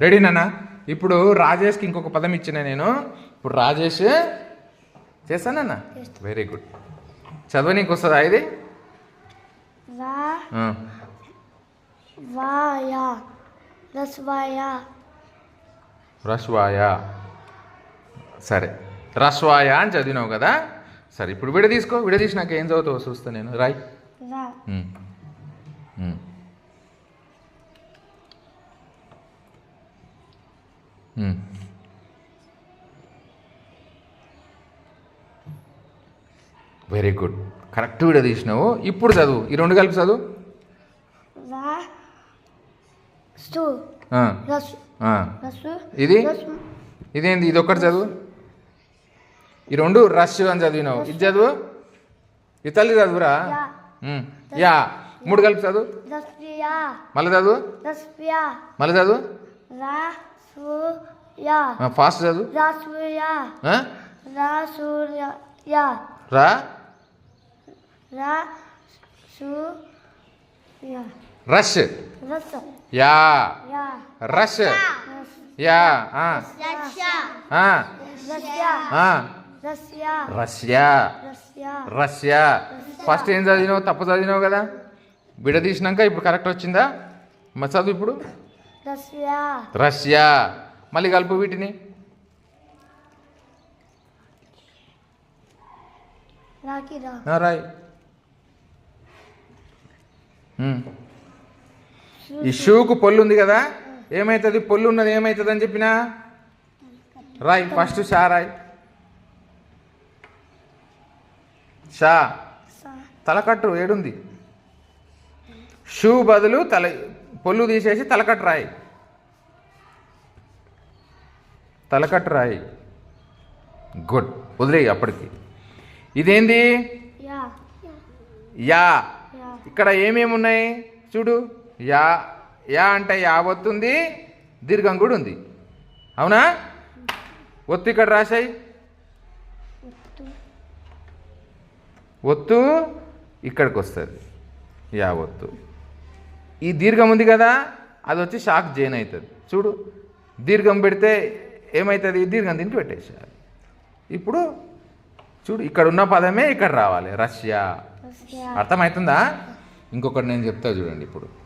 Ready నాన్న? ఇప్పుడు రాజేష్కి ఇంకొక పదం ఇచ్చిన నేను. ఇప్పుడు రాజేష్ చేస్తానన్నా వెరీ గుడ్ చదవనీకి వస్తుందా ఇది? రస్వాయ. సరే. రస్వాయ అని చదివినావు కదా? సరే ఇప్పుడు విడ తీసుకో విడ తీసినాక ఏం చదువుతావో చూస్తా నేను. రాయ్. వెరీ గుడ్ కరెక్ట్ విడ తీసినావు. ఇప్పుడు చదువు. ఈ రెండు కలిపి చదువు. ఇది? ఇదేంది? ఇది ఒక్కటి చదువు. ఈ రెండు రష్ అని చదివినావు. ఇది చదువు? ఈ తల్లి చదువురా? యా. ఉమ్. యా. మూడు కలిపి చదువు. మళ్ళీ చదువు. మళ్ళీ చదువు. ఫాస్ట్ చదువు? రా రా రా? సు యా రష్ యా. యా. Rush. Yeah. Russia. Russia. First ఏం చదివినావు? తప్పు చదివినావు కదా? విడదీసినాక ఇప్పుడు కరెక్ట్ వచ్చిందా? మరి చదువు ఇప్పుడు? రష్యా. మళ్ళీ కలుపు వీటిని. రాయ్. ఈ షూకు. పొల్లు ఉంది కదా? ఏమవుతుంది పొల్లు ఉన్నది ఏమవుతుంది అని చెప్పినా? రాయ్ ఫస్ట్ షా రాయ్. షా. తలకట్టు ఏడుంది. షూ బదులు తల పొల్లు తీసేసి తలకట్టు రాయి. తలకట్టు రాయి. గుడ్. వదిలేయి అప్పటికి. ఇదేంది? యా. ఇక్కడ ఏమేమి ఉన్నాయి చూడు. యా. యా అంటే యా ఒత్తుంది దీర్ఘం కూడా ఉంది. అవునా? ఒత్తు ఇక్కడ రాశాయి. ఒత్తు ఇక్కడికి వస్తుంది. యా ఒత్తు. ఈ దీర్ఘం ఉంది కదా అది వచ్చి షాక్ జైన్ అవుతుంది. చూడు దీర్ఘం పెడితే ఏమవుతుంది దీర్ఘం దీనికి పెట్టేసేయాలి. ఇప్పుడు చూడు ఇక్కడ ఉన్న పదమే ఇక్కడ రావాలి. రష్యా. రష్యా. అర్థమవుతుందా? ఇంకొకటి నేను చెప్తా చూడండి ఇప్పుడు.